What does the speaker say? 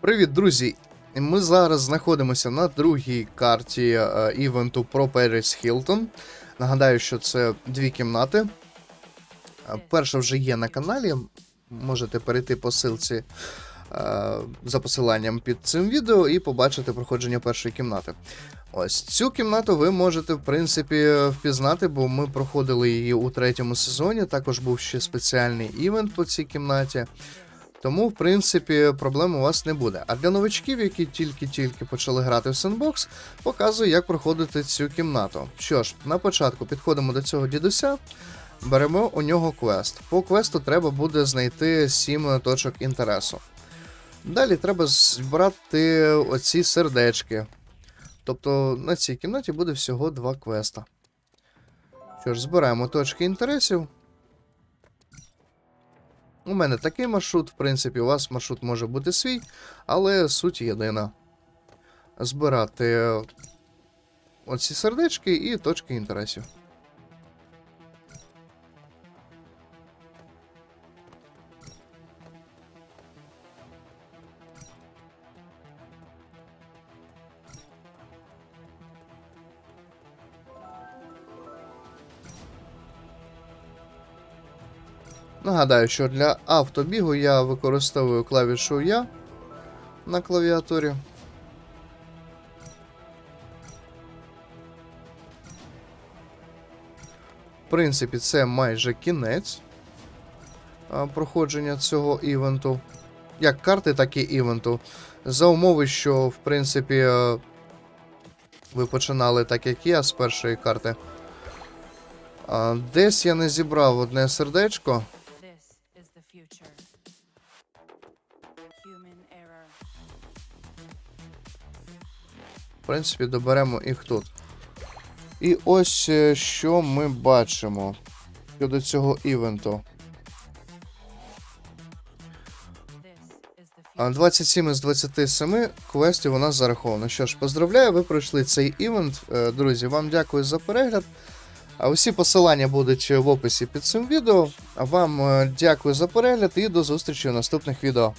Привіт, друзі! Ми зараз знаходимося на другій карті е, івенту про Paris Hilton. Нагадаю, що це дві кімнати. Е, Перша вже є на каналі. Можете перейти по ссылці е, за посиланням під цим відео і побачити проходження першої кімнати. Ось цю кімнату ви можете, в принципі, впізнати, бо ми проходили її у третьому сезоні. Також був ще спеціальний івент по цій кімнаті. Тому, в принципі, проблем у вас не буде. А для новачків, які тільки-тільки почали грати в Sandbox, показую, як проходити цю кімнату. Що ж, на початку підходимо до цього дідуся, беремо у нього квест. По квесту треба буде знайти 7 точок інтересу. Далі треба збирати оці сердечки. Тобто на цій кімнаті буде всього два квеста. Що ж, збираємо точки інтересів. У мене такий маршрут, в принципі, у вас маршрут може бути свій, але суть єдина. Збирати оці сердечки і точки інтересів. Нагадаю, що для автобігу я використовую клавішу Я на клавіатурі. В принципі, це майже кінець проходження цього івенту. Як карти, так і івенту. За умови, що, в принципі, е, ви починали так, як я, з першої карти. Десь я не зібрав одне сердечко. Future. В принципі, доберемо їх тут. І ось е, що ми бачимо щодо цього івенту. This is the А, future. 27 із 27 квестів у нас зараховано. Що ж, поздравляю, ви пройшли цей івент. Е, Друзі, вам дякую за перегляд. А усі посилання будуть в описі під цим відео. Вам е, дякую за перегляд і до зустрічі у наступних відео.